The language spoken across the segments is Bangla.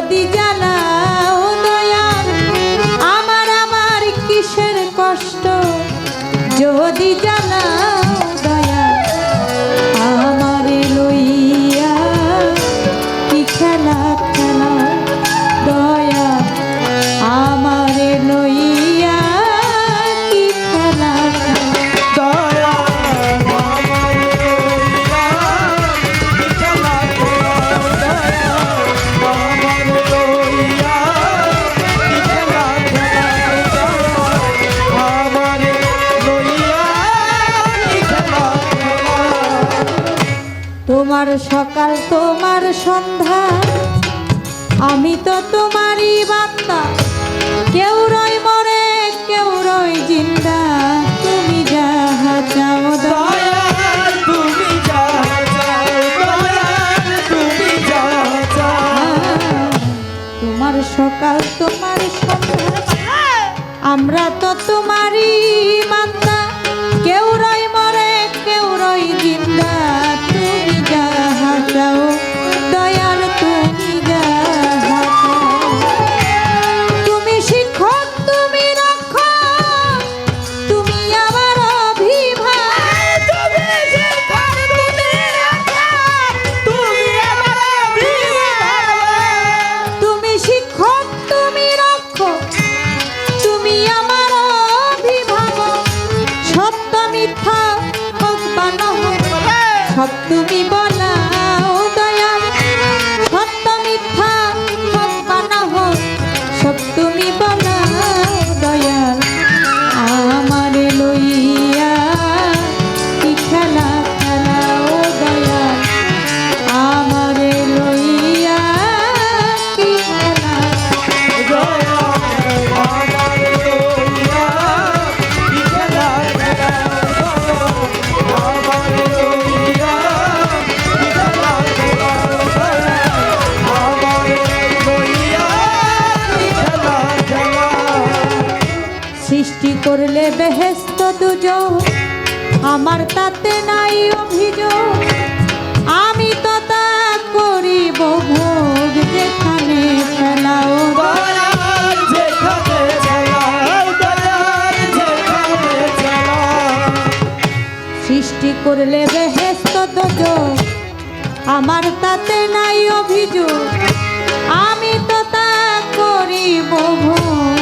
যদি জানাও দয়াল আমার আমার কিসের কষ্ট? যদি জানাও সকাল তোমার সন্ধ্যা। আমি তো তোমারই বান্দা। কেউ রয় মরে কেউ রয় জিন্দা। তুমি যাহা চাও দয়া তোমার সকাল তোমার সন্ধ্যা। আমরা তো তোমারই তুমি সৃষ্টি করলে বেহেস্ত দুজন। আমার তাতে নাই অভিযোগ। আমি তো তা করিব ভোগ। যেখানে ফেলাও সৃষ্টি করলে বেহেস্ত দুজন। আমার তাতে নাই অভিযোগ। আমি তো তা করিব ভোগ।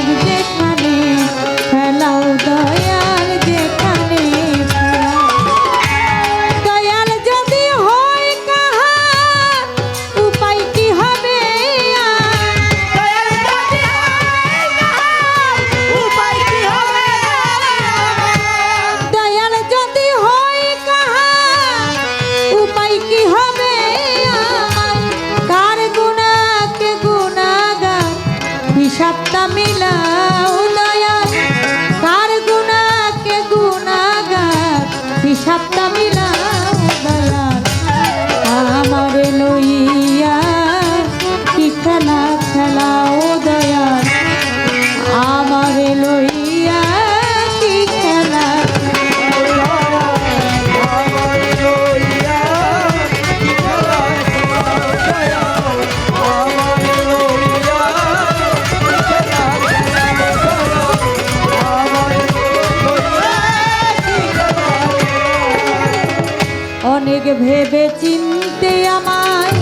ভেবে চিনতে আমায়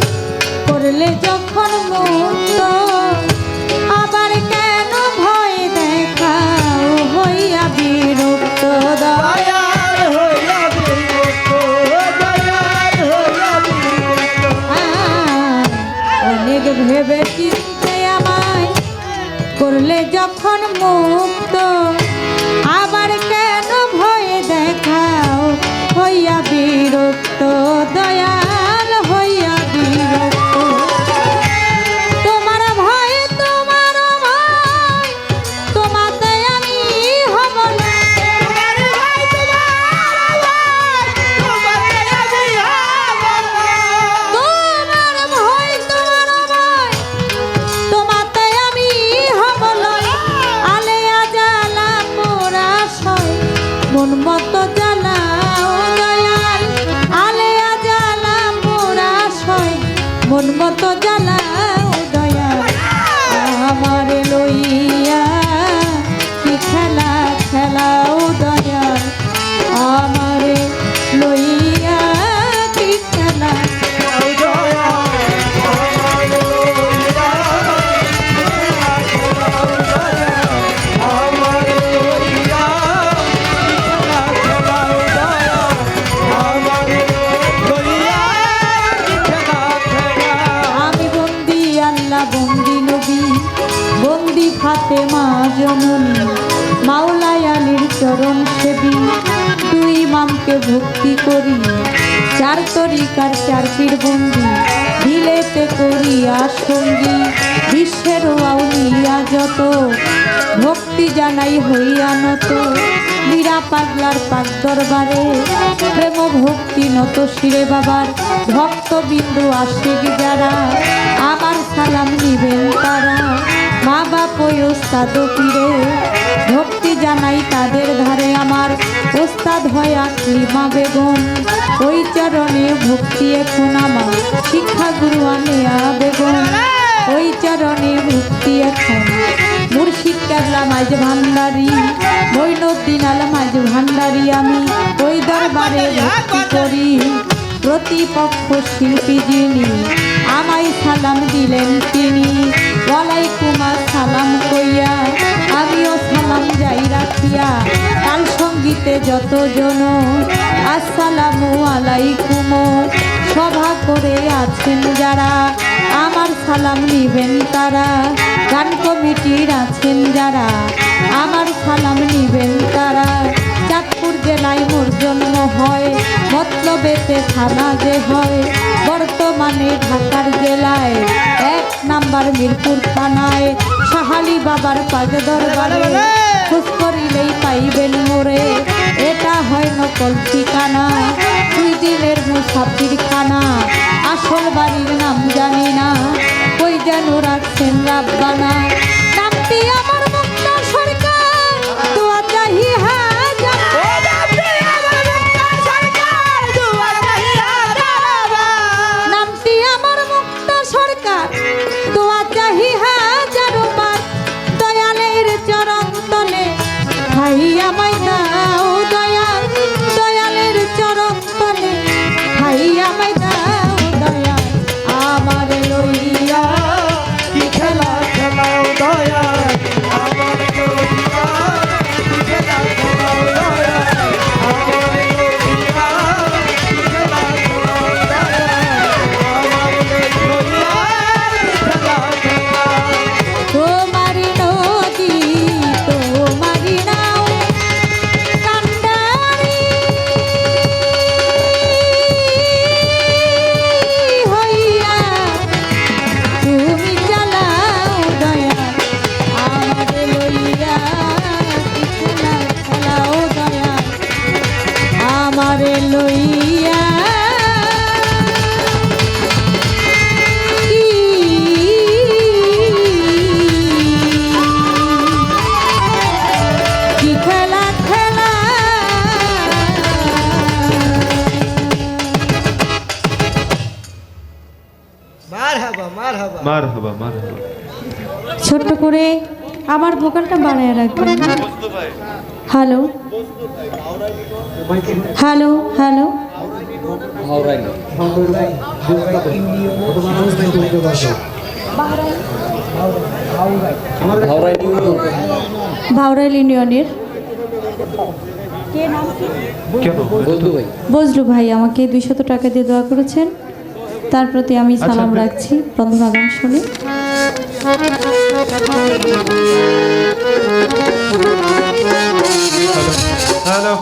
করলে যখন মুক্ত আবার কেন ভয় দেখাও হইয়া বিরক্ত? দয়া অনেক ভেবে চিনতে আমায় করলে যখন মুক্ত বন্দি দিলেতে করিয়া সঙ্গী বিশ্বের আউলিয়া যত, ভক্তি জানাই হইয়া নত। মীরা পাগলার পাক দরবারে, প্রেম ভক্তি নত শিরে বাবার। ভক্তবিন্দু আশিক যারা, আমার সালাম নিবেন তারা। মা বাপ ওস্তাদ ভক্তি জানাই আমার ওস্তাদ হয় আকলিমা বেগম। ওই চরণে ভক্তি এখন আমার, শিক্ষা গুরু আনিয়া বেগম। ওই চরণে ভক্তি এখন মুর্শিদ কেবলা মাঝ ভান্ডারি। মৈনুদ্দিন আল মাঝ ভান্ডারি আমি, ওই দরবারে ভক্তি করি। প্রতিপক্ষ শিল্পী যিনি, আমায় সালাম দিলেন তিনি। ওয়ালাইকুম সালাম কইয়া, আমিও সালাম যাই রাখিয়া কাল সঙ্গীতে যতজন, আসসালামু আলাইকুম। সভা করে আছেন যারা, আমার সালাম নিবেন তারা। গান কমিটির আছেন যারা, আমার সালাম নিবেন তারা। চাঁদপুর জেলায় মোর জন্ম হয় মতলবেতে থানা যে হয় বর্তমানে ঢাকার জেলায় এক নাম্বার মিরপুর থানায় সাহালি বাবার পাশে দরবারে খোঁজ করিলেই পাইবেন মোরে। এটা হয় নকল ঠিকানা দুই দিনের মুসাফির খানা আসল ভাই আমায় দাও ছোট্ট করে আমার ভোকালটা বাড়ায় রাখবেন। হ্যালো। Hello hello. ভাওরাইল ইউনিয়নের। বজলু ভাই আমাকে দুইশত টাকা দিয়ে দোয়া করেছেন। তার প্রতি আমি সালাম আচ্ছা। রাখছি। বন্ধুরা গান শুনে। হ্যালো।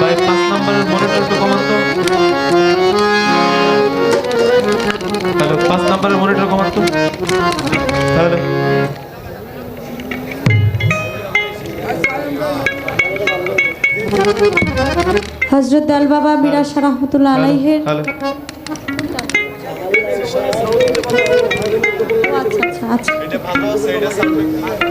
ভাই পাঁচ নম্বরের মনিটর একটু কমান তো। হ্যালো পাঁচ নম্বরের মনিটর কমান তো। হ্যালো। হজরত আল বাবা মিরাজ রহমতুল্লাহ আলাইহের হ্যালো ভালো আছে আচ্ছা